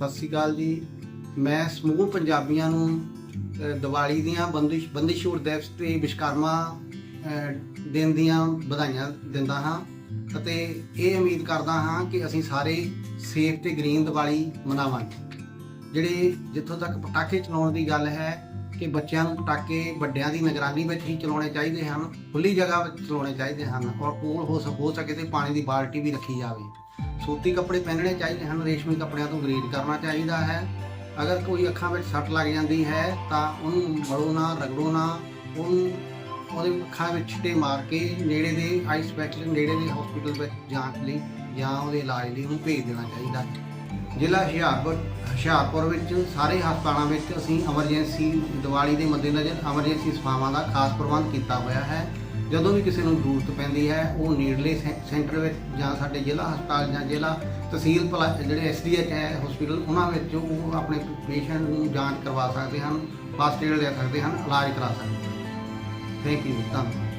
ਸਤਿ ਸ਼੍ਰੀ ਅਕਾਲ ਜੀ। ਮੈਂ ਸਮੂਹ ਪੰਜਾਬੀਆਂ ਨੂੰ ਅ, ਦੀਵਾਲੀ ਦੀਆਂ ਬੰਦਿਸ਼ ਬੰਦਿਸ਼ ਦਿਵਸ ਤੇ ਵਿਸ਼ਕਰਮਾ ਅ, ਦਿਨ ਦੀਆਂ ਵਧਾਈਆਂ ਦਿੰਦਾ ਹਾਂ ਅਤੇ ਇਹ ਉਮੀਦ ਕਰਦਾ ਹਾਂ ਕਿ ਅਸੀਂ ਸਾਰੇ ਸੇਫ ਤੇ ਗ੍ਰੀਨ ਦੀਵਾਲੀ ਮਨਾਵਾਂਗੇ। ਜਿਹੜੇ ਜਿੱਥੋਂ ਤੱਕ ਪਟਾਕੇ ਚਲਾਉਣ ਦੀ ਗੱਲ ਹੈ ਕਿ ਬੱਚਿਆਂ ਨੂੰ ਪਟਾਕੇ ਵੱਡਿਆਂ ਦੀ ਨਿਗਰਾਨੀ ਵਿੱਚ ਹੀ ਚਲਾਉਣੇ ਚਾਹੀਦੇ ਹਨ ਖੁੱਲੀ ਜਗ੍ਹਾ ਵਿੱਚ ਚਲਾਉਣੇ ਚਾਹੀਦੇ ਹਨ ਔਰ ਕੋਲ ਹੋ ਹੋ ਸਕੇ ਤੇ ਪਾਣੀ ਦੀ ਬਾਲਟੀ ਵੀ ਰੱਖੀ ਜਾਵੇ। ਸੂਤੀ ਕੱਪੜੇ ਪਹਿਨਣੇ ਚਾਹੀਦੇ ਹਨ, ਰੇਸ਼ਮੀ ਕੱਪੜਿਆਂ ਤੋਂ ਗਰੇਡ ਕਰਨਾ ਚਾਹੀਦਾ ਹੈ। ਅਗਰ ਕੋਈ ਅੱਖਾਂ ਵਿੱਚ ਸੱਟ ਲੱਗ ਜਾਂਦੀ ਹੈ, ਤਾਂ ਉਹਨੂੰ ਮੜੋ ਨਾ, ਰਗੜੋ ਨਾ, ਉਹਨੂੰ ਉਹਦੇ ਅੱਖਾਂ ਵਿੱਚ ਛਿੱਟੇ ਮਾਰ ਕੇ ਨੇੜੇ ਦੇ ਆਈ ਸਪੈਸ਼ਲਿਸਟ ਨੇੜੇ ਦੇ ਹਸਪੀਟਲ ਵਿੱਚ ਜਾਂਚ ਲਈ ਜਾਂ ਉਹਦੇ ਇਲਾਜ ਲਈ ਉਹਨੂੰ ਭੇਜ ਦੇਣਾ ਚਾਹੀਦਾ। ਹੈ ਜ਼ਿਲ੍ਹਾ ਹੁਸ਼ਿਆਰਪੁਰ ਹੁਸ਼ਿਆਰਪੁਰ ਵਿੱਚ ਸਾਰੇ ਹਸਪਤਾਲਾਂ ਵਿੱਚ ਅਸੀਂ ਐਮਰਜੈਂਸੀ ਦੀਵਾਲੀ ਦੇ ਮੱਦੇਨਜ਼ਰ ਐਮਰਜੈਂਸੀ ਸੇਵਾਵਾਂ ਦਾ ਖਾਸ ਪ੍ਰਬੰਧ ਕੀਤਾ ਹੋਇਆ ਹੈ। ਜਦੋਂ ਵੀ ਕਿਸੇ ਨੂੰ ਜ਼ਰੂਰਤ ਪੈਂਦੀ ਹੈ, ਉਹ ਨੇੜਲੇ ਸੈਂ- ਸੈਂਟਰ ਵਿੱਚ ਜਾਂ ਸਾਡੇ ਜ਼ਿਲ੍ਹਾ ਹਸਪਤਾਲ ਜਾਂ ਜ਼ਿਲ੍ਹਾ ਤਹਿਸੀਲ ਪਲਾ- ਜਿਹੜੇ ਐਸਡੀਐਚ ਹੈ ਹਸਪੀਟਲ ਉਹਨਾਂ ਵਿੱਚ ਉਹ ਆਪਣੇ ਪੇਸ਼ੈਂਟ ਨੂੰ ਜਾਂਚ ਕਰਵਾ ਸਕਦੇ ਹਨ ਫਸਟ ਏਡ ਲੈ ਸਕਦੇ ਹਨ, ਇਲਾਜ ਕਰਾ ਸਕਦੇ ਹਨ। ਥੈਂਕ ਯੂ ਧੰਨਵਾਦ।